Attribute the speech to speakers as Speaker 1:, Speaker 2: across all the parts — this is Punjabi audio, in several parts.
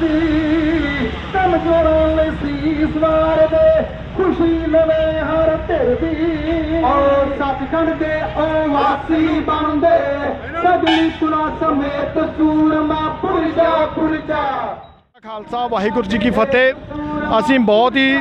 Speaker 1: ਦੀ ਕਮਜ਼ੋਰਾਂ ਲਈ ਸੀਸ ਵਾਰ ਦੇ ਖੁਸ਼ੀ ਲਵੇ ਹਰ ਧਿਰ ਦੀ। ਓ ਸੱਚਖੰਡ ਦੇ ਓ ਵਾਸੀ ਬਣਦੇ ਸਗਲੀ ਤੁਲਾ ਸਮੇਤ ਸੂਰਮਾ ਪੁਰਜਾ ਪੁਰਜਾ।
Speaker 2: ਖਾਲਸਾ ਵਾਹਿਗੁਰੂ ਜੀ ਕੀ ਫਤਿਹ। ਅਸੀਂ ਬਹੁਤ ਹੀ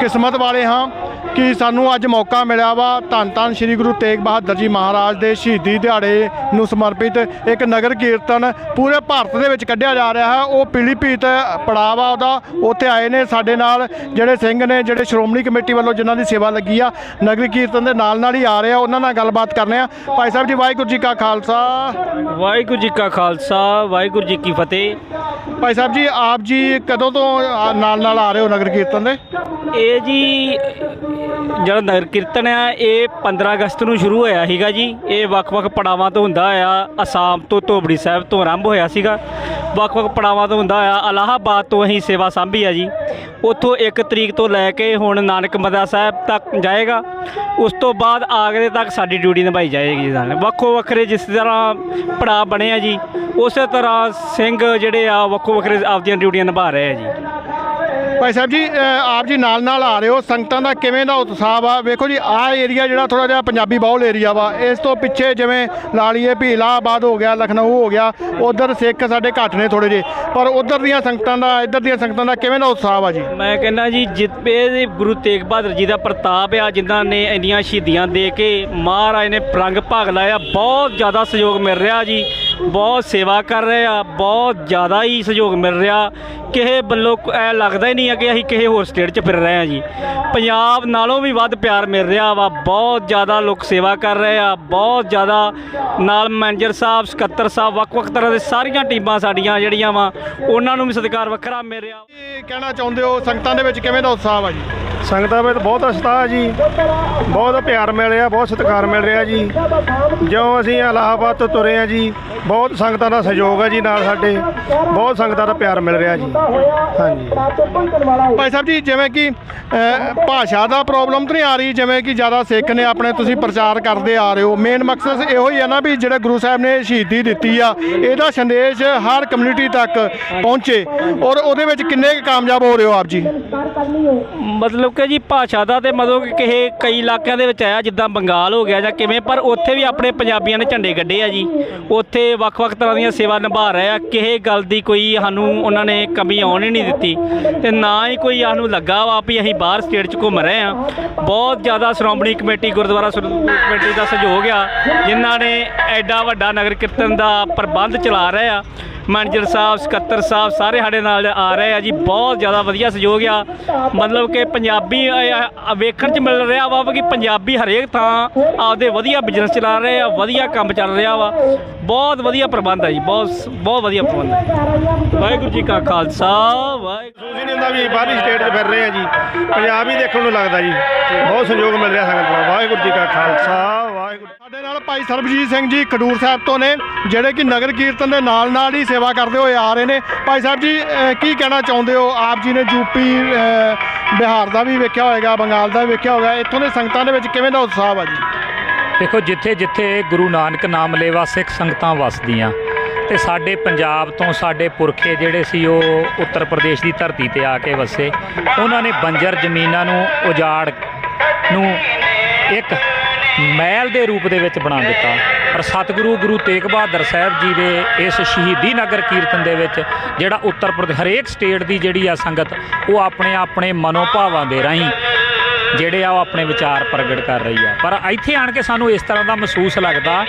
Speaker 2: ਕਿਸਮਤ ਵਾਲੇ ਹਾਂ। ਕਿ ਸਾਨੂੰ ਅੱਜ ਮੌਕਾ ਮਿਲਿਆ ਵਾ। ਧੰਨ ਧੰਨ ਸ੍ਰੀ ਗੁਰੂ ਤੇਗ ਬਹਾਦਰ ਜੀ ਮਹਾਰਾਜ ਦੇ ਸ਼ਹੀਦੀ ਦਿਹਾੜੇ ਨੂੰ ਸਮਰਪਿਤ ਇੱਕ ਨਗਰ ਕੀਰਤਨ ਪੂਰੇ ਭਾਰਤ ਦੇ ਵਿੱਚ ਕੱਢਿਆ ਜਾ ਰਿਹਾ ਹੈ। ਉਹ ਪੀਲੀਭੀਤ ਪੜਾਅ ਵਾ ਉਹਦਾ। ਉੱਥੇ ਆਏ ਨੇ ਸਾਡੇ ਨਾਲ ਜਿਹੜੇ ਸਿੰਘ ਨੇ ਜਿਹੜੇ ਸ਼੍ਰੋਮਣੀ ਕਮੇਟੀ ਵੱਲੋਂ ਜਿਨ੍ਹਾਂ ਦੀ ਸੇਵਾ ਲੱਗੀ ਆ ਨਗਰ ਕੀਰਤਨ ਦੇ ਨਾਲ ਨਾਲ ਹੀ ਆ ਰਹੇ ਆ। ਉਹਨਾਂ ਨਾਲ ਗੱਲਬਾਤ ਕਰਨੇ ਆ। ਭਾਈ ਸਾਹਿਬ ਜੀ ਵਾਹਿਗੁਰੂ ਜੀ ਕਾ ਖਾਲਸਾ।
Speaker 3: ਵਾਹਿਗੁਰੂ ਜੀ ਕਾ ਖਾਲਸਾ ਵਾਹਿਗੁਰੂ ਜੀ ਕੀ ਫਤਿਹ।
Speaker 2: ਭਾਈ ਸਾਹਿਬ ਜੀ ਆਪ ਜੀ ਕਦੋਂ ਤੋਂ ਨਾਲ ਨਾਲ ਆ ਰਹੇ ਹੋ ਨਗਰ ਕੀਰਤਨ ਦੇ?
Speaker 3: ਇਹ ਜੀ ਜਿਹੜਾ ਨਗਰ ਕੀਰਤਨ ਆ, ਇਹ 15 ਅਗਸਤ ਨੂੰ ਸ਼ੁਰੂ ਹੋਇਆ ਸੀਗਾ ਜੀ। ਇਹ ਵੱਖ-ਵੱਖ ਪੜਾਵਾਂ ਤੋਂ ਹੁੰਦਾ ਆ ਅਸਾਮ ਤੋਂ ਧੋਬੜੀ ਸਾਹਿਬ ਤੋਂ ਆਰੰਭ ਹੋਇਆ ਸੀਗਾ। ਵੱਖ-ਵੱਖ ਪੜਾਵਾਂ ਤੋਂ ਹੁੰਦਾ ਆ ਇਲਾਹਾਬਾਦ ਤੋਂ ਅਸੀਂ ਸੇਵਾ ਸਾਂਭੀ ਆ ਜੀ। ਉੱਥੋਂ 1 ਤਰੀਕ ਤੋਂ ਲੈ ਕੇ ਹੁਣ ਨਾਨਕ ਮੱਦਾ ਸਾਹਿਬ ਤੱਕ ਜਾਏਗਾ। ਉਸ ਤੋਂ ਬਾਅਦ ਆਗਰੇ ਤੱਕ ਸਾਡੀ ਡਿਊਟੀ ਨਿਭਾਈ ਜਾਏਗੀ ਜੀ ਨਾਲ। ਵੱਖੋ ਵੱਖਰੇ ਜਿਸ ਤਰ੍ਹਾਂ ਪੜਾਅ ਬਣੇ ਆ ਜੀ, ਉਸੇ ਤਰ੍ਹਾਂ ਸਿੰਘ ਜਿਹੜੇ ਆ ਵੱਖੋ ਵੱਖਰੇ ਆਪਦੀਆਂ ਡਿਊਟੀਆਂ ਨਿਭਾ ਰਹੇ ਆ ਜੀ।
Speaker 2: ਭਾਈ ਸਾਹਿਬ ਜੀ ਆਪ ਜੀ ਨਾਲ ਨਾਲ ਆ ਰਹੇ ਹੋ, ਸੰਗਤਾਂ ਦਾ ਕਿਵੇਂ ਦਾ ਉਤਸ਼ਾਹ ਵਾ? ਵੇਖੋ ਜੀ, ਆਹ ਏਰੀਆ ਜਿਹੜਾ ਥੋੜਾ ਜਿਹਾ ਪੰਜਾਬੀ ਬਾਹੁਲ ਏਰੀਆ ਵਾ, ਇਸ ਤੋਂ ਪਿੱਛੇ ਜਿਵੇਂ ਲਾਲੀਏ ਭੀਲਾਬਾਦ ਹੋ ਗਿਆ, ਲਖਨਊ ਹੋ ਗਿਆ, ਉਧਰ ਸਿੱਖ ਸਾਡੇ ਘੱਟ ਨੇ ਥੋੜੇ ਜਿਹੇ, ਪਰ ਉਧਰ ਦੀਆਂ ਸੰਗਤਾਂ ਦਾ, ਇੱਧਰ ਦੀਆਂ ਸੰਗਤਾਂ ਦਾ ਕਿਵੇਂ ਦਾ ਉਤਸ਼ਾਹ ਆ ਜੀ?
Speaker 3: ਮੈਂ ਕਹਿੰਦਾ ਜੀ, ਜਿੱਤੇ ਦੇ ਗੁਰੂ ਤੇਗ ਬਹਾਦਰ ਜੀ ਦਾ ਪ੍ਰਤਾਪ ਆ, ਜਿਨ੍ਹਾਂ ਨੇ ਇੰਨੀਆਂ ਸ਼ਹੀਦੀਆਂ ਦੇ ਕੇ ਮਹਾਰਾਜ ਨੇ ਪ੍ਰੰਗ ਭਾਗ ਲਾਇਆ, ਬਹੁਤ ਜ਼ਿਆਦਾ ਸਹਿਯੋਗ ਮਿਲ ਰਿਹਾ ਜੀ। ਬਹੁਤ ਸੇਵਾ ਕਰ ਰਹੇ ਆ, ਬਹੁਤ ਜ਼ਿਆਦਾ ਹੀ ਸਹਿਯੋਗ ਮਿਲ ਰਿਹਾ। ਕਿਸੇ ਵੱਲੋਂ ਐ ਲੱਗਦਾ ਹੀ ਨਹੀਂ ਆ ਕਿ ਅਸੀਂ ਕਿਸੇ ਹੋਰ ਸਟੇਟ 'ਚ ਫਿਰ ਰਹੇ ਆ ਜੀ। ਪੰਜਾਬ ਨਾਲੋਂ ਵੀ ਵੱਧ ਪਿਆਰ ਮਿਲ ਰਿਹਾ ਵਾ, ਬਹੁਤ ਜ਼ਿਆਦਾ ਲੋਕ ਸੇਵਾ ਕਰ ਰਹੇ ਆ, ਬਹੁਤ ਜ਼ਿਆਦਾ ਨਾਲ ਮੈਨੇਜਰ ਸਾਹਿਬ, ਸਕੱਤਰ ਸਾਹਿਬ, ਵੱਖ-ਵੱਖ ਤਰ੍ਹਾਂ ਦੇ ਸਾਰੀਆਂ ਟੀਮਾਂ ਸਾਡੀਆਂ ਜਿਹੜੀਆਂ ਵਾ, ਉਹਨਾਂ ਨੂੰ ਵੀ ਸਤਿਕਾਰ ਵੱਖਰਾ ਮਿਲ ਰਿਹਾ।
Speaker 2: ਕੀ ਕਹਿਣਾ ਚਾਹੁੰਦੇ ਹੋ? ਸੰਗਤਾਂ ਦੇ ਵਿੱਚ ਕਿਵੇਂ ਦਾ ਉਤਸ਼ਾਹ ਵਾ ਜੀ?
Speaker 4: ਸੰਗਤਾਂ ਵਿੱਚ ਬਹੁਤ ਉਤਸ਼ਾਹ ਜੀ। ਬਹੁਤ ਪਿਆਰ ਮਿਲ ਰਿਹਾ, ਬਹੁਤ ਸਤਿਕਾਰ ਮਿਲ ਰਿਹਾ ਜੀ। ਜਿਉਂ ਅਸੀਂ ਇਲਾਹਾਬਾਦ ਤੋਂ ਤੁਰੇ ਆ ਜੀ, ਬਹੁਤ ਸੰਗਤਾਂ ਦਾ ਸਹਿਯੋਗ ਹੈ ਜੀ ਨਾਲ ਸਾਡੇ। ਬਹੁਤ ਸੰਗਤਾਂ ਦਾ ਪਿਆਰ ਮਿਲ ਰਿਹਾ ਜੀ। ਹਾਂਜੀ।
Speaker 2: ਭਾਈ ਸਾਹਿਬ ਜੀ, ਜਿਵੇਂ ਕਿ ਭਾਸ਼ਾ ਦਾ ਪ੍ਰੋਬਲਮ ਤਾਂ ਨਹੀਂ ਆ ਰਹੀ, ਜਿਵੇਂ ਕਿ ਜ਼ਿਆਦਾ ਸਿੱਖ ਨੇ ਆਪਣੇ ਤੁਸੀਂ ਪ੍ਰਚਾਰ ਕਰਦੇ ਆ ਰਹੇ ਹੋ। ਮੇਨ ਮਕਸਦ ਇਹੋ ਹੀ ਹੈ ਨਾ ਵੀ ਜਿਹੜੇ ਗੁਰੂ ਸਾਹਿਬ ਨੇ ਸ਼ਹੀਦੀ ਦਿੱਤੀ ਆ, ਇਹਦਾ ਸੰਦੇਸ਼ ਹਰ ਕਮਿਊਨਿਟੀ ਤੱਕ ਪਹੁੰਚੇ। ਔਰ ਉਹਦੇ ਵਿੱਚ ਕਿੰਨੇ ਕੁ ਕਾਮਯਾਬ ਹੋ ਰਹੇ ਹੋ ਆਪ ਜੀ?
Speaker 3: ਮਤਲਬ ਕਿ ਜੀ ਭਾਸ਼ਾ ਦਾ ਤੇ ਮਤਲਬ ਕਿ ਕਿਸੇ ਕਈ ਇਲਾਕਿਆਂ ਦੇ ਵਿੱਚ ਆਇਆ, ਜਿੱਦਾਂ ਬੰਗਾਲ ਹੋ ਗਿਆ ਜਾਂ ਕਿਵੇਂ, ਪਰ ਉੱਥੇ ਵੀ ਆਪਣੇ ਪੰਜਾਬੀਆਂ ਨੇ ਝੰਡੇ ਗੱਡੇ ਆ ਜੀ। ਉੱਥੇ ਵੱਖ-ਵੱਖ ਤਰ੍ਹਾਂ ਦੀਆਂ ਸੇਵਾ ਨਿਭਾ ਰਹੇ ਆ। ਕਿਸੇ ਗੱਲ ਦੀ ਕੋਈ ਸਾਨੂੰ ਉਹਨਾਂ ਨੇ ਕਮੀ ਆਉਣ ਹੀ ਨਹੀਂ ਦਿੱਤੀ। ਤੇ ਨਾ ਹੀ ਕੋਈ ਸਾਨੂੰ ਲੱਗਾ ਵਾ ਵੀ ਅਸੀਂ ਬਾਹਰ ਸਟੇਟ 'ਚ ਘੁੰਮ ਰਹੇ ਆ। ਬਹੁਤ ਜ਼ਿਆਦਾ ਸ਼੍ਰੋਮਣੀ ਕਮੇਟੀ, ਗੁਰਦੁਆਰਾ ਕਮੇਟੀ ਦਾ ਸਹਿਯੋਗ ਆ, ਜਿਨ੍ਹਾਂ ਨੇ ਐਡਾ ਵੱਡਾ ਨਗਰ ਕੀਰਤਨ ਦਾ ਪ੍ਰਬੰਧ ਚਲਾ ਰਹੇ ਆ। ਮੈਨੇਜਰ ਸਾਹਿਬ, ਸਕੱਤਰ ਸਾਹਿਬ ਸਾਰੇ ਸਾਡੇ ਨਾਲ ਆ ਰਹੇ ਆ ਜੀ। ਬਹੁਤ ਜ਼ਿਆਦਾ ਵਧੀਆ ਸਹਿਯੋਗ ਆ। ਮਤਲਬ ਕਿ ਪੰਜਾਬੀ ਵੇਖਣ ਚ ਮਿਲ ਰਿਹਾ ਵਾ ਕਿ ਪੰਜਾਬੀ ਹਰੇਕ ਥਾਂ ਆਪਦੇ ਵਧੀਆ ਬਿਜ਼ਨਸ ਚਲਾ ਰਹੇ ਆ, ਵਧੀਆ ਕੰਮ ਚੱਲ ਰਿਹਾ ਵਾ। ਬਹੁਤ ਵਧੀਆ ਪ੍ਰਬੰਧ ਆ ਜੀ, ਬਹੁਤ ਬਹੁਤ ਵਧੀਆ ਪ੍ਰਬੰਧ ਹੈ ਵਾਹਿਗੁਰੂ ਜੀ ਕਾ ਖਾਲਸਾ, ਵਾਹਿਗੁਰੂ
Speaker 4: ਮਹਿਸੂਸ ਹੀ ਹੁੰਦਾ ਵੀ ਬਾਹਰੀ ਸਟੇਟ 'ਚ ਫਿਰ ਰਹੇ ਆ ਜੀ। ਪੰਜਾਬ ਹੀ ਦੇਖਣ ਨੂੰ ਲੱਗਦਾ ਜੀ। ਬਹੁਤ ਸਹਿਯੋਗ ਮਿਲ ਰਿਹਾ ਸੰਗਤ ਦਾ। ਵਾਹਿਗੁਰੂ ਜੀ ਕਾ ਖਾਲਸਾ
Speaker 2: ਸਾਡੇ ਨਾਲ ਭਾਈ ਸਰਬਜੀਤ ਸਿੰਘ ਜੀ ਖਡੂਰ ਸਾਹਿਬ ਤੋਂ ਨੇ ਜਿਹੜੇ ਕਿ ਨਗਰ ਕੀਰਤਨ ਦੇ ਨਾਲ ਨਾਲ ਹੀ ਸੇਵਾ ਕਰਦੇ ਹੋਏ ਆ ਰਹੇ ਨੇ। ਭਾਈ ਸਾਹਿਬ ਜੀ ਅਹ, ਕੀ ਕਹਿਣਾ ਚਾਹੁੰਦੇ ਹੋ? ਆਪ ਜੀ ਨੇ ਯੂਪੀ ਅਹ, ਬਿਹਾਰ ਦਾ ਵੀ ਵੇਖਿਆ ਹੋਏਗਾ ਬੰਗਾਲ ਦਾ ਵੀ ਵੇਖਿਆ ਹੋਏਗਾ। ਇੱਥੋਂ ਦੇ ਸੰਗਤਾਂ ਦੇ ਵਿੱਚ ਕਿਵੇਂ ਦਾ ਉਤਸ਼ਾਹ ਆ ਜੀ?
Speaker 5: ਦੇਖੋ ਜਿੱਥੇ ਜਿੱਥੇ ਗੁਰੂ ਨਾਨਕ ਨਾਮ ਲੇਵਾ ਸਿੱਖ ਸੰਗਤਾਂ ਵਸਦੀਆਂ ਤੇ ਸਾਡੇ ਪੰਜਾਬ ਤੋਂ ਸਾਡੇ ਪੁਰਖੇ ਜਿਹੜੇ ਸੀ ਉਹ ਉੱਤਰ ਪ੍ਰਦੇਸ਼ ਦੀ ਧਰਤੀ ਤੇ ਆ ਕੇ ਵਸੇ। ਉਹਨਾਂ ਨੇ ਬੰਜਰ ਜ਼ਮੀਨਾਂ ਨੂੰ ਉਜਾੜ ਨੂੰ ਇੱਕ ਮਹਿਲ ਦੇ ਰੂਪ ਦੇ ਵਿੱਚ ਬਣਾ ਦਿੱਤਾ। ਪਰ ਸਤਿਗੁਰੂ ਗੁਰੂ ਤੇਗ ਬਹਾਦਰ ਸਾਹਿਬ ਜੀ ਦੇ ਇਸ ਸ਼ਹੀਦੀ ਨਗਰ ਕੀਰਤਨ ਦੇ ਵਿੱਚ ਜਿਹੜਾ ਉੱਤਰ ਪ੍ਰਦੇਸ਼ ਹਰੇਕ ਸਟੇਟ ਦੀ ਜਿਹੜੀ ਆ ਸੰਗਤ, ਉਹ ਆਪਣੇ ਆਪਣੇ ਮਨੋਭਾਵਾਂ ਦੇ ਰਾਹੀਂ ਜਿਹੜੇ ਆ ਉਹ ਆਪਣੇ ਵਿਚਾਰ ਪ੍ਰਗਟ ਕਰ ਰਹੀ ਆ। ਪਰ ਇੱਥੇ ਆਣ ਕੇ ਸਾਨੂੰ ਇਸ ਤਰ੍ਹਾਂ ਦਾ ਮਹਿਸੂਸ ਲੱਗਦਾ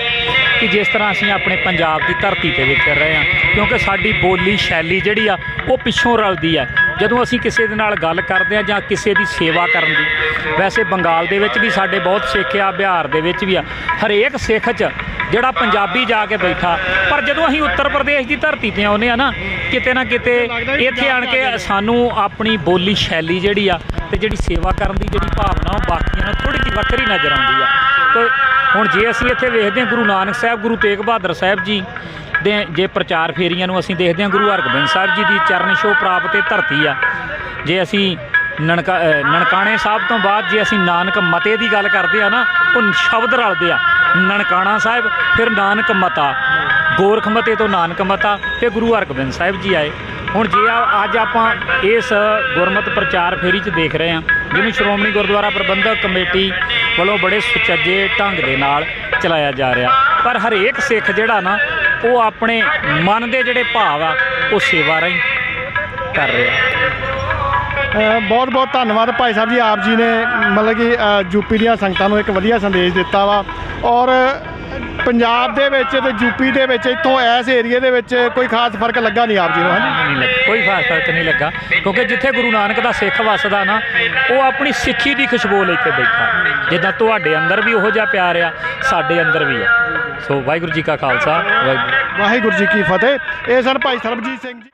Speaker 5: ਕਿ ਜਿਸ ਤਰ੍ਹਾਂ ਅਸੀਂ ਆਪਣੇ ਪੰਜਾਬ ਦੀ ਧਰਤੀ ਤੇ ਵਿਚਰ ਰਹੇ ਆ ਕਿਉਂਕਿ ਸਾਡੀ ਬੋਲੀ ਸ਼ੈਲੀ ਜਿਹੜੀ ਆ, ਉਹ ਪਿੱਛੋਂ ਰਲਦੀ ਆ। ਜਦੋਂ ਅਸੀਂ ਕਿਸੇ ਦੇ ਨਾਲ ਗੱਲ ਕਰਦੇ ਆ ਜਾਂ ਕਿਸੇ ਦੀ ਸੇਵਾ ਕਰਨ ਦੀ ਵੈਸੇ ਬੰਗਾਲ ਦੇ ਵਿੱਚ ਵੀ ਸਾਡੇ ਬਹੁਤ ਸਿੱਖ ਆ ਬਿਹਾਰ ਦੇ ਵਿੱਚ ਵੀ ਆ। ਹਰੇਕ ਸਿੱਖ 'ਚ ਜਿਹੜਾ ਪੰਜਾਬੀ ਜਾ ਕੇ ਬੈਠਾ ਪਰ ਜਦੋਂ ਅਸੀਂ ਉੱਤਰ ਪ੍ਰਦੇਸ਼ ਦੀ ਧਰਤੀ ਤੇ ਆਉਂਦੇ ਆ ਨਾ ਕਿਤੇ ਨਾ ਕਿਤੇ ਇੱਥੇ ਆਣ ਕੇ ਸਾਨੂੰ ਆਪਣੀ ਬੋਲੀ ਸ਼ੈਲੀ ਜਿਹੜੀ ਆ ਤੇ ਜਿਹੜੀ ਸੇਵਾ ਕਰਨ ਦੀ ਜਿਹੜੀ ਭਾਵਨਾ ਉਹ ਬਾਕੀਆਂ ਨਾਲੋਂ ਥੋੜੀ ਜਿਹੀ ਵੱਖਰੀ ਨਜ਼ਰ ਆਉਂਦੀ ਆ। ਤੇ ਹੁਣ ਜੇ ਅਸੀਂ ਇੱਥੇ ਵੇਖਦੇ ਹਾਂ ਗੁਰੂ ਨਾਨਕ ਸਾਹਿਬ ਗੁਰੂ ਤੇਗ ਬਹਾਦਰ ਸਾਹਿਬ ਜੀ ਦੇ ਜੇ ਪ੍ਰਚਾਰ ਫੇਰੀਆਂ ਨੂੰ ਅਸੀਂ ਦੇਖਦੇ ਹਾਂ, ਗੁਰੂ ਹਰਗੋਬਿੰਦ ਸਾਹਿਬ ਜੀ ਦੀ ਚਰਨ ਛੋਹ ਪ੍ਰਾਪਤ ਇਹ ਧਰਤੀ ਆ। ਜੇ ਅਸੀਂ ਨਨਕਾ ਨਨਕਾਣੇ ਸਾਹਿਬ ਤੋਂ ਬਾਅਦ ਜੇ ਅਸੀਂ ਨਾਨਕ ਮਤੇ ਦੀ ਗੱਲ ਕਰਦੇ ਆ ਨਾ, ਉਹ ਸ਼ਬਦ ਰਲਦੇ ਆ। ਨਨਕਾਣਾ ਸਾਹਿਬ, ਫਿਰ ਨਾਨਕ ਮਤਾ। ਗੋਰਖ ਮਤੇ ਤੋਂ ਨਾਨਕ ਮਤਾ, ਫਿਰ ਗੁਰੂ ਹਰਗੋਬਿੰਦ ਸਾਹਿਬ ਜੀ ਆਏ। ਹੁਣ ਜੇ ਆ- ਅੱਜ ਆਪਾਂ ਇਸ ਗੁਰਮਤ ਪ੍ਰਚਾਰ ਫੇਰੀ 'ਚ ਦੇਖ ਰਹੇ ਹਾਂ, ਜਿਹਨੂੰ ਸ਼੍ਰੋਮਣੀ ਗੁਰਦੁਆਰਾ ਪ੍ਰਬੰਧਕ ਕਮੇਟੀ ਵੱਲੋਂ ਬੜੇ ਸੁਚੱਜੇ ਢੰਗ ਦੇ ਨਾਲ ਚਲਾਇਆ ਜਾ ਰਿਹਾ। ਪਰ ਹਰੇਕ ਸਿੱਖ ਜਿਹੜਾ ਨਾ ਉਹ ਆਪਣੇ ਮਨ ਦੇ ਜਿਹੜੇ ਭਾਵ ਆ ਉਹ ਸੇਵਾ ਰਾਹੀਂ ਕਰ ਰਿਹਾ।
Speaker 2: ਬਹੁਤ ਬਹੁਤ ਧੰਨਵਾਦ ਭਾਈ ਸਾਹਿਬ ਜੀ। ਆਪ ਜੀ ਨੇ ਮਤਲਬ ਕਿ ਅ, ਯੂਪੀ ਦੀਆਂ ਸੰਗਤਾਂ ਨੂੰ ਇੱਕ ਵਧੀਆ ਸੰਦੇਸ਼ ਦਿੱਤਾ ਵਾ। ਔਰ ਪੰਜਾਬ ਦੇ ਵਿੱਚ ਤੇ ਯੂਪੀ ਦੇ ਵਿੱਚ ਇੱਥੋਂ ਇਸ ਏਰੀਏ ਦੇ ਵਿੱਚ ਕੋਈ ਖਾਸ ਫ਼ਰਕ ਲੱਗਾ ਨਹੀਂ ਆਪ ਜੀ ਨੂੰ ਹਾਂਜੀ?
Speaker 5: ਨਹੀਂ ਲੱਗਾ ਕੋਈ ਖਾਸ ਫ਼ਰਕ ਨਹੀਂ ਲੱਗਾ ਕਿਉਂਕਿ ਜਿੱਥੇ ਗੁਰੂ ਨਾਨਕ ਦਾ ਸਿੱਖ ਵੱਸਦਾ ਨਾ ਉਹ ਆਪਣੀ ਸਿੱਖੀ ਦੀ ਖੁਸ਼ਬੂ ਲੈ ਕੇ ਬੈਠਾ। ਜਿੱਦਾਂ ਤੁਹਾਡੇ ਅੰਦਰ ਵੀ ਉਹੋ ਜਿਹਾ ਪਿਆਰ ਆ ਸਾਡੇ ਅੰਦਰ ਵੀ ਆ। ਸੋ ਵਾਹਿਗੁਰੂ ਜੀ ਕਾ ਖਾਲਸਾ ਵਾਹਿਗੁਰੂ
Speaker 2: ਜੀ ਕੀ ਫਤਿਹ। ਇਹ ਸਨ ਭਾਈ ਸਰਬਜੀਤ ਸਿੰਘ ਜੀ।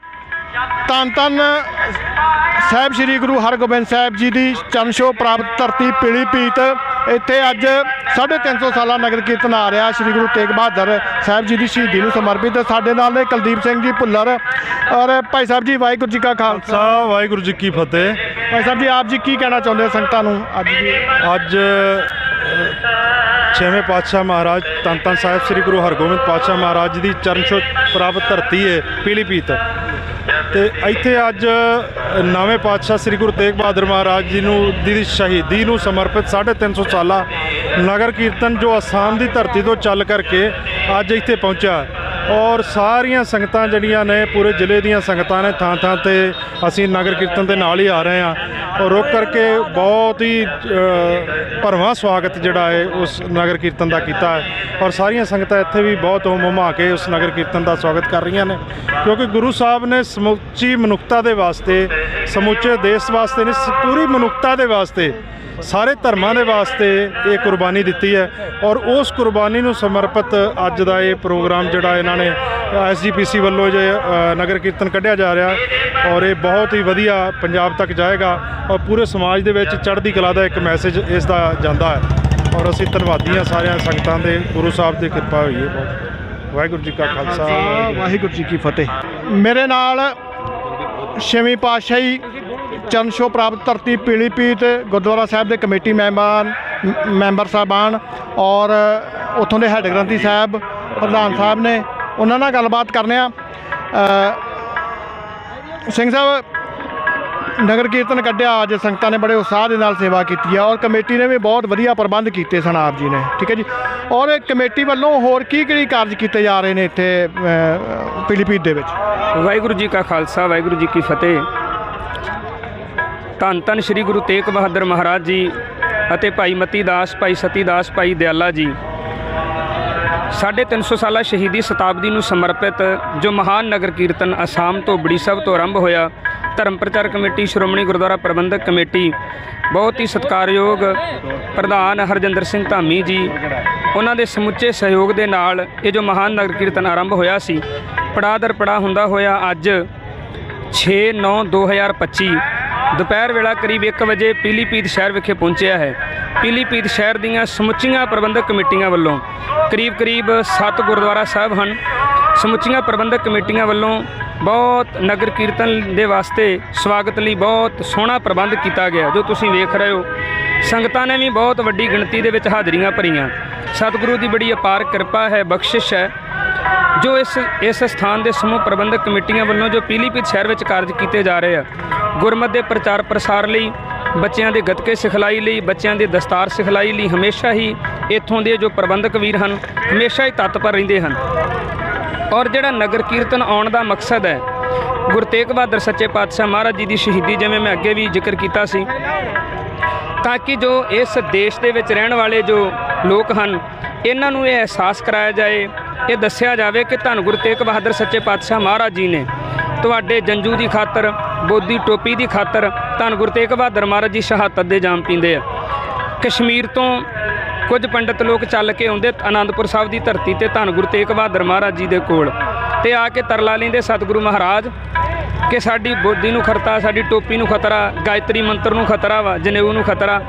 Speaker 2: ਧੰਨ ਧੰਨ ਸਾਹਿਬ ਸ੍ਰੀ ਗੁਰੂ ਹਰਗੋਬਿੰਦ ਸਾਹਿਬ ਜੀ ਦੀ ਚਰਨ ਛੋਹ ਪ੍ਰਾਪਤ ਧਰਤੀ ਪੀਲੀ ਪੀਤ ਇੱਥੇ ਅੱਜ 350 ਸਾਲਾ ਨਗਰ ਕੀਰਤਨ ਆ ਰਿਹਾ ਸ੍ਰੀ ਗੁਰੂ ਤੇਗ ਬਹਾਦਰ ਸਾਹਿਬ ਜੀ ਦੀ ਸ਼ਹੀਦੀ ਨੂੰ ਸਮਰਪਿਤ। ਸਾਡੇ ਨਾਲ ਨੇ ਕੁਲਦੀਪ ਸਿੰਘ ਜੀ ਭੁੱਲਰ ਔਰ ਭਾਈ ਸਾਹਿਬ ਜੀ ਵਾਹਿਗੁਰੂ ਜੀ ਕਾ ਖਾਲਸਾ।
Speaker 6: ਵਾਹਿਗੁਰੂ ਜੀ ਕੀ ਫਤਿਹ।
Speaker 2: ਭਾਈ ਸਾਹਿਬ ਜੀ ਆਪ ਜੀ ਕੀ ਕਹਿਣਾ ਚਾਹੁੰਦੇ ਹੋ ਸੰਗਤਾਂ ਨੂੰ ਅੱਜ ਜੀ
Speaker 6: ਅੱਜ ਛੇਵੇਂ ਪਾਤਸ਼ਾਹ ਮਹਾਰਾਜ ਧੰਨ ਧੰਨ ਸਾਹਿਬ ਸ੍ਰੀ ਗੁਰੂ ਹਰਗੋਬਿੰਦ ਪਾਤਸ਼ਾਹ ਮਹਾਰਾਜ ਦੀ ਚਰਨ ਛੋਹ ਪ੍ਰਾਪਤ ਧਰਤੀ ਹੈ ਪੀਲੀਪੀਤ ਤੇ ਇੱਥੇ ਅੱਜ ਨਵੇਂ ਪਾਤਸ਼ਾਹ ਸ੍ਰੀ ਗੁਰੂ ਤੇਗ ਬਹਾਦਰ ਮਹਾਰਾਜ ਜੀ ਨੂੰ ਦੀ ਸ਼ਹੀਦੀ ਨੂੰ ਸਮਰਪਿਤ 350 ਸਾਲਾ ਨਗਰ ਕੀਰਤਨ ਜੋ ਅਸਾਮ ਦੀ ਧਰਤੀ ਤੋਂ ਚੱਲ ਕਰਕੇ ਅੱਜ ਇੱਥੇ ਪਹੁੰਚਿਆ। ਔਰ ਸਾਰੀਆਂ ਸੰਗਤਾਂ ਜਿਹੜੀਆਂ ਨੇ, ਪੂਰੇ ਜ਼ਿਲ੍ਹੇ ਦੀਆਂ ਸੰਗਤਾਂ ਨੇ ਥਾਂ ਥਾਂ ਤੇ ਅਸੀਂ ਨਗਰ ਕੀਰਤਨ ਦੇ ਨਾਲ ਹੀ ਆ ਰਹੇ ਹਾਂ। ਔਰ ਰੁਕ ਕਰਕੇ ਬਹੁਤ ਹੀ ਭਰਵਾਂ ਸਵਾਗਤ ਜਿਹੜਾ ਹੈ, ਉਸ ਨਗਰ ਕੀਰਤਨ ਦਾ ਕੀਤਾ ਹੈ। ਔਰ ਸਾਰੀਆਂ ਸੰਗਤਾਂ ਇੱਥੇ ਵੀ ਬਹੁਤ ਹੋਮ ਕੇ ਉਸ ਨਗਰ ਕੀਰਤਨ ਦਾ ਸਵਾਗਤ ਕਰ ਰਹੀਆਂ ਨੇ। ਕਿਉਂਕਿ ਗੁਰੂ ਸਾਹਿਬ ਨੇ ਸਮੁੱਚੀ ਮਨੁੱਖਤਾ ਦੇ ਵਾਸਤੇ, ਸਮੁੱਚੇ ਦੇਸ਼ ਵਾਸਤੇ ਨੇ ਪੂਰੀ ਮਨੁੱਖਤਾ ਦੇ ਵਾਸਤੇ ਸਾਰੇ ਧਰਮਾਂ ਦੇ ਵਾਸਤੇ ਇਹ ਕੁਰਬਾਨੀ ਦਿੱਤੀ ਹੈ ਔਰ ਉਸ ਕੁਰਬਾਨੀ ਨੂੰ ਸਮਰਪਿਤ ਅੱਜ ਦਾ ਇਹ ਪ੍ਰੋਗਰਾਮ ਜਿਹੜਾ ਇਹਨਾਂ ਨੇ ਐਸਜੀਪੀਸੀ ਵੱਲੋਂ ਜੇ ਨਗਰ ਕੀਰਤਨ ਕੱਢਿਆ ਜਾ ਰਿਹਾ ਔਰ ਇਹ ਬਹੁਤ ਹੀ ਵਧੀਆ ਪੰਜਾਬ ਤੱਕ ਜਾਏਗਾ ਔਰ ਪੂਰੇ ਸਮਾਜ ਦੇ ਵਿੱਚ ਚੜ੍ਹਦੀ ਕਲਾ ਦਾ ਇੱਕ ਮੈਸੇਜ ਇਸ ਦਾ ਜਾਂਦਾ ਹੈ ਔਰ ਅਸੀਂ ਧੰਨਵਾਦੀ ਹਾਂ ਸਾਰਿਆਂ ਸੰਗਤਾਂ ਦੇ ਗੁਰੂ ਸਾਹਿਬ ਦੀ ਕਿਰਪਾ ਹੋਈ ਹੈ ਬਹੁਤ। ਵਾਹਿਗੁਰੂ ਜੀ ਕਾ ਖਾਲਸਾ ਵਾਹਿਗੁਰੂ ਜੀ ਕੀ
Speaker 2: ਫਤਿਹ। ਮੇਰੇ ਨਾਲ ਛੇਵੀਂ ਪਾਤਸ਼ਾਹੀ ਚਰਨ ਛੋਹ ਪ੍ਰਾਪਤ, ਧਰਤੀ ਪੀਲੀਪੀਤ ਗੁਰਦੁਆਰਾ ਸਾਹਿਬ ਦੇ ਕਮੇਟੀ ਮੈਂਬਰ ਮੈਂਬਰ ਸਾਹਿਬਾਨ ਔਰ ਉੱਥੋਂ ਦੇ ਹੈੱਡ ਗ੍ਰੰਥੀ ਸਾਹਿਬ, ਪ੍ਰਧਾਨ ਸਾਹਿਬ ਨੇ ਉਹਨਾਂ ਨਾਲ ਗੱਲਬਾਤ ਕਰਨੇ ਆ। ਸਿੰਘ ਸਾਹਿਬ, ਨਗਰ ਕੀਰਤਨ ਕੱਢਿਆ, ਅੱਜ ਸੰਗਤਾਂ ਨੇ ਬੜੇ ਉਤਸ਼ਾਹ ਦੇ ਨਾਲ ਸੇਵਾ ਕੀਤੀ ਹੈ ਔਰ ਕਮੇਟੀ ਨੇ ਵੀ ਬਹੁਤ ਵਧੀਆ ਪ੍ਰਬੰਧ ਕੀਤੇ ਸਨ ਆਪ ਜੀ ਨੇ, ਠੀਕ ਹੈ ਜੀ? ਔਰ ਇਹ ਕਮੇਟੀ ਵੱਲੋਂ ਹੋਰ ਕੀ ਕਿਹੜੀ ਕਾਰਜ ਕੀਤੇ ਜਾ ਰਹੇ ਨੇ ਇੱਥੇ ਪੀਲੀਪੀਤ ਦੇ ਵਿੱਚ?
Speaker 7: ਵਾਹਿਗੁਰੂ ਜੀ ਕਾ ਖਾਲਸਾ, ਵਾਹਿਗੁਰੂ ਜੀ ਕੀ ਫਤਿਹ। ਧੰਨ ਧੰਨ ਸ੍ਰੀ ਗੁਰੂ ਤੇਗ ਬਹਾਦਰ ਮਹਾਰਾਜ ਜੀ ਅਤੇ ਭਾਈ ਮਤੀ ਦਾਸ, ਭਾਈ ਸਤੀ ਦਾਸ, ਭਾਈ ਦਿਆਲਾ ਜੀ। 350 ਸਾਲਾ ਸ਼ਹੀਦੀ ਸ਼ਤਾਬਦੀ ਨੂੰ ਸਮਰਪਿਤ ਜੋ ਮਹਾਨ ਨਗਰ ਕੀਰਤਨ ਅਸਾਮ ਤੋਂ ਬੜੀ ਸਾਹਿਬ ਤੋਂ ਆਰੰਭ ਹੋਇਆ, ਧਰਮ ਪ੍ਰਚਾਰ ਕਮੇਟੀ, ਸ਼੍ਰੋਮਣੀ ਗੁਰਦੁਆਰਾ ਪ੍ਰਬੰਧਕ ਕਮੇਟੀ, ਬਹੁਤ ਹੀ ਸਤਿਕਾਰਯੋਗ ਪ੍ਰਧਾਨ ਹਰਜਿੰਦਰ ਸਿੰਘ ਧਾਮੀ ਜੀ, ਉਹਨਾਂ ਦੇ ਸਮੁੱਚੇ ਸਹਿਯੋਗ ਦੇ ਨਾਲ ਇਹ ਜੋ ਮਹਾਨ ਨਗਰ ਕੀਰਤਨ ਆਰੰਭ ਹੋਇਆ ਸੀ ਪੜਾ ਦਰ ਪੜਾ ਹੁੰਦਾ ਹੋਇਆ ਅੱਜ 6/9/2025 ਦੁਪਹਿਰ ਵੇਲਾ ਕਰੀਬ 1 ਵਜੇ ਪੀਲੀਪੀਤ ਸ਼ਹਿਰ ਵਿਖੇ ਪਹੁੰਚਿਆ ਹੈ। ਪੀਲੀਪੀਤ ਸ਼ਹਿਰ ਦੀਆਂ ਸਮੁੱਚੀਆਂ ਪ੍ਰਬੰਧਕ ਕਮੇਟੀਆਂ ਵੱਲੋਂ ਕਰੀਬ ਕਰੀਬ 7 ਗੁਰਦੁਆਰਾ ਸਾਹਿਬ ਹਨ। ਸਮੁੱਚੀਆਂ ਪ੍ਰਬੰਧਕ ਕਮੇਟੀਆਂ ਵੱਲੋਂ ਬਹੁਤ ਨਗਰ ਕੀਰਤਨ ਦੇ ਵਾਸਤੇ ਸਵਾਗਤ ਲਈ ਬਹੁਤ ਸੋਹਣਾ ਪ੍ਰਬੰਧ ਕੀਤਾ ਗਿਆ, ਜੋ ਤੁਸੀਂ ਵੇਖ ਰਹੇ ਹੋ। ਸੰਗਤਾਂ ਨੇ ਵੀ ਬਹੁਤ ਵੱਡੀ ਗਿਣਤੀ ਦੇ ਵਿੱਚ ਹਾਜ਼ਰੀਆਂ ਭਰੀਆਂ। ਸਤਿਗੁਰੂ ਦੀ ਬੜੀ ਅਪਾਰ ਕਿਰਪਾ ਹੈ, ਬਖਸ਼ਿਸ਼ ਹੈ। ਜੋ ਇਸ ਇਸ ਸਥਾਨ ਦੇ ਸਮੂਹ ਪ੍ਰਬੰਧਕ ਕਮੇਟੀਆਂ ਵੱਲੋਂ ਜੋ ਪੀਲੀਭੀਤ ਸ਼ਹਿਰ ਵਿੱਚ ਕਾਰਜ ਕੀਤੇ ਜਾ ਰਹੇ ਆ, ਗੁਰਮਤ ਦੇ ਪ੍ਰਚਾਰ ਪ੍ਰਸਾਰ ਲਈ, ਬੱਚਿਆਂ ਦੇ ਗੱਤਕੇ ਸਿਖਲਾਈ ਲਈ, ਬੱਚਿਆਂ ਦੇ ਦਸਤਾਰ ਸਿਖਲਾਈ ਲਈ ਹਮੇਸ਼ਾ ਹੀ ਇੱਥੋਂ ਦੇ ਜੋ ਪ੍ਰਬੰਧਕ ਵੀਰ ਹਨ, ਹਮੇਸ਼ਾ ਹੀ ਤਤਪਰ ਰਹਿੰਦੇ ਹਨ। ਔਰ ਜਿਹੜਾ ਨਗਰ ਕੀਰਤਨ ਆਉਣ ਦਾ ਮਕਸਦ ਹੈ, ਗੁਰੂ ਤੇਗ ਬਹਾਦਰ ਸੱਚੇ ਪਾਤਸ਼ਾਹ ਮਹਾਰਾਜ ਜੀ ਦੀ ਸ਼ਹੀਦੀ ਜਿਵੇਂ ਮੈਂ ਅੱਗੇ ਵੀ ਜ਼ਿਕਰ ਕੀਤਾ ਸੀ, ਤਾਂ ਕਿ ਜੋ ਇਸ ਦੇਸ਼ ਦੇ ਵਿੱਚ ਰਹਿਣ ਵਾਲੇ ਜੋ ਲੋਕ ਹਨ, ਇਹਨਾਂ ਨੂੰ ਇਹ ਅਹਿਸਾਸ ਕਰਾਇਆ ਜਾਏ ਇਹ ਦੱਸਿਆ ਜਾਵੇ ਕਿ ਧੰਨ ਗੁਰੂ ਤੇਗ ਬਹਾਦਰ ਸੱਚੇ ਪਾਤਸ਼ਾਹ ਮਹਾਰਾਜ ਜੀ ਨੇ ਤੁਹਾਡੇ ਜੰਜੂ ਦੀ ਖਾਤਰ, ਬੋਦੀ ਟੋਪੀ ਦੀ ਖਾਤਰ ਧੰਨ ਗੁਰੂ ਤੇਗ ਬਹਾਦਰ ਮਹਾਰਾਜ ਜੀ ਸ਼ਹਾਦਤ ਦੇ ਜਾਮ ਪੀਂਦੇ ਆ। ਕਸ਼ਮੀਰ ਤੋਂ ਕੁਝ ਪੰਡਤ ਲੋਕ ਚੱਲ ਕੇ ਆਉਂਦੇ ਆਨੰਦਪੁਰ ਸਾਹਿਬ ਦੀ ਧਰਤੀ ਤੇ ਧੰਨ ਗੁਰੂ ਤੇਗ ਬਹਾਦਰ ਮਹਾਰਾਜ ਜੀ ਦੇ ਕੋਲ ਤੇ ਆ ਕੇ ਤਰਲਾ ਲੈਂਦੇ ਸਤਿਗੁਰੂ ਮਹਾਰਾਜ ਕਿ ਸਾਡੀ ਬੋਦੀ ਨੂੰ ਖਤਰਾ, ਸਾਡੀ ਟੋਪੀ ਨੂੰ ਖਤਰਾ, ਗਾਇਤਰੀ ਮੰਤਰ ਨੂੰ ਖਤਰਾ ਵਾ, ਜਨੇਊ ਨੂੰ ਖਤਰਾ।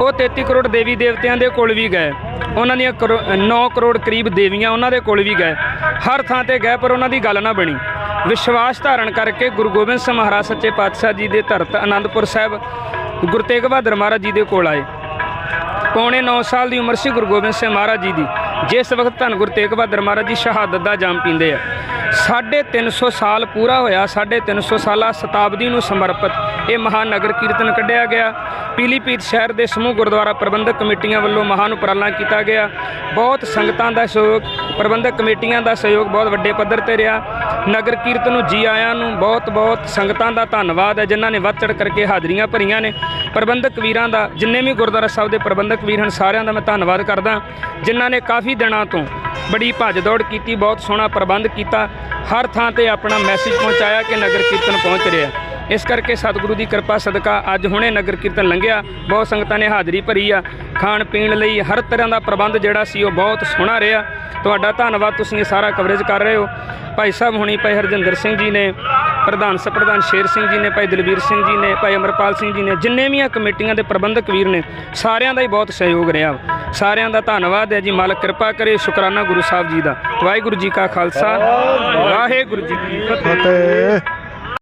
Speaker 7: ਉਹ 33 ਕਰੋੜ ਦੇਵੀ ਦੇਵਤਿਆਂ ਦੇ ਕੋਲ ਵੀ ਗਏ। ਉਹਨਾਂ ਦੀਆਂ 9 ਕਰੋੜ ਕਰੀਬ ਦੇਵੀਆਂ ਉਹਨਾਂ ਦੇ ਕੋਲ ਵੀ ਗਏ। ਹਰ ਥਾਂ ਤੇ ਗਏ, ਪਰ ਉਹਨਾਂ ਦੀ ਗੱਲ ਨਾ ਬਣੀ। ਵਿਸ਼ਵਾਸ ਧਾਰਨ ਕਰਕੇ ਗੁਰੂ ਗੋਬਿੰਦ ਸਿੰਘ ਮਹਾਰਾਜ ਸੱਚੇ ਪਾਤਸ਼ਾਹ ਜੀ ਦੇ ਧਰਤ ਆਨੰਦਪੁਰ ਸਾਹਿਬ, ਗੁਰੂ ਤੇਗ ਬਹਾਦਰ ਮਹਾਰਾਜ ਜੀ ਦੇ ਕੋਲ ਆਏ। ਪੌਣੇ 9 ਸਾਲ ਦੀ ਉਮਰ ਸੀ ਗੁਰੂ ਗੋਬਿੰਦ ਸਿੰਘ ਮਹਾਰਾਜ ਜੀ ਦੀ। ਜਿਸ ਵਕਤ ਧੰਨ ਗੁਰੂ ਤੇਗ ਬਹਾਦਰ ਮਹਾਰਾਜ ਜੀ ਸ਼ਹਾਦਤ ਦਾ ਜਾਮ ਪੀਂਦੇ ਆ 350 ਸਾਲ ਪੂਰਾ ਹੋਇਆ 350 ਸਾਲਾ ਸ਼ਤਾਬਦੀ ਨੂੰ ਸਮਰਪਿਤ ਇਹ ਮਹਾਨ ਨਗਰ ਕੀਰਤਨ ਕੱਢਿਆ ਗਿਆ। ਪੀਲੀਪੀਤ ਸ਼ਹਿਰ ਦੇ ਸਮੂਹ ਗੁਰਦੁਆਰਾ ਪ੍ਰਬੰਧਕ ਕਮੇਟੀਆਂ ਵੱਲੋਂ ਮਹਾਨ ਉਪਰਾਲਾ ਕੀਤਾ ਗਿਆ। ਬਹੁਤ ਸੰਗਤਾਂ ਦਾ ਸਹਿਯੋਗ, ਪ੍ਰਬੰਧਕ ਕਮੇਟੀਆਂ ਦਾ ਸਹਿਯੋਗ ਬਹੁਤ ਵੱਡੇ ਪੱਧਰ ਤੇ ਰਿਹਾ। ਨਗਰ ਕੀਰਤਨ ਨੂੰ ਜੀ ਆਇਆਂ ਨੂੰ ਬਹੁਤ ਬਹੁਤ ਸੰਗਤਾਂ ਦਾ ਧੰਨਵਾਦ ਹੈ, ਜਿਨ੍ਹਾਂ ਨੇ ਵੱਧ ਚੜ ਕਰਕੇ ਹਾਜ਼ਰੀਆਂ ਭਰੀਆਂ ਨੇ। ਪ੍ਰਬੰਧਕ ਵੀਰਾਂ ਦਾ, ਜਿੰਨੇ ਵੀ ਗੁਰਦੁਆਰਾ ਸਾਹਿਬ ਦੇ ਪ੍ਰਬੰਧਕ ਵੀਰ ਹਨ, ਸਾਰਿਆਂ ਦਾ ਮੈਂ ਧੰਨਵਾਦ ਕਰਦਾ, ਜਿਨ੍ਹਾਂ ਨੇ ਕਾਫੀ ਕਾਫੀ ਦਿਨਾਂ ਤੋਂ ਬੜੀ ਭੱਜ ਦੌੜ ਕੀਤੀ, ਬਹੁਤ ਸੋਹਣਾ ਪ੍ਰਬੰਧ ਕੀਤਾ, ਹਰ ਥਾਂ ਤੇ ਆਪਣਾ ਮੈਸੇਜ ਪਹੁੰਚਾਇਆ ਕਿ ਨਗਰ ਕੀਰਤਨ ਪਹੁੰਚ ਰਿਹਾ ਇਸ ਕਰਕੇ ਸਤਿਗੁਰੂ ਦੀ ਕਿਰਪਾ ਸਦਕਾ ਅੱਜ ਹੁਣੇ ਨਗਰ ਕੀਰਤਨ ਲੰਘਿਆ, ਬਹੁਤ ਸੰਗਤਾਂ ਨੇ ਹਾਜ਼ਰੀ ਭਰੀ ਆ। ਖਾਣ ਪੀਣ ਲਈ ਹਰ ਤਰ੍ਹਾਂ ਦਾ ਪ੍ਰਬੰਧ ਜਿਹੜਾ ਸੀ ਉਹ ਬਹੁਤ ਸੋਹਣਾ ਰਿਹਾ। ਤੁਹਾਡਾ ਧੰਨਵਾਦ, ਤੁਸੀਂ ਇਹ ਸਾਰਾ ਕਵਰੇਜ ਕਰ ਰਹੇ ਹੋ। ਭਾਈ ਸਾਹਿਬ ਹੁਣੀ ਭਾਈ ਹਰਜਿੰਦਰ ਸਿੰਘ ਜੀ ਨੇ ਪ੍ਰਧਾਨ ਸਪਰਧਾਨ ਸ਼ੇਰ ਸਿੰਘ ਜੀ ਨੇ ਭਾਈ ਦਲਬੀਰ ਸਿੰਘ ਜੀ ਨੇ ਭਾਈ ਅਮਰਪਾਲ ਸਿੰਘ ਜੀ ਨੇ ਜਿੰਨੇ ਵੀ ਆ ਕਮੇਟੀਆਂ ਦੇ ਪ੍ਰਬੰਧਕ ਵੀਰ ਨੇ ਸਾਰਿਆਂ ਦਾ ਹੀ ਬਹੁਤ ਸਹਿਯੋਗ ਰਿਹਾ। ਸਾਰਿਆਂ ਦਾ ਧੰਨਵਾਦ ਹੈ ਜੀ ਮਾਲਕ ਕਿਰਪਾ ਕਰੇ ਸ਼ੁਕਰਾਨਾ ਗੁਰੂ ਸਾਹਿਬ ਜੀ ਦਾ। ਵਾਹਿਗੁਰੂ ਜੀ ਕਾ ਖਾਲਸਾ ਵਾਹਿਗੁਰੂ ਜੀ ਕੀ
Speaker 2: ਫਤਿਹ।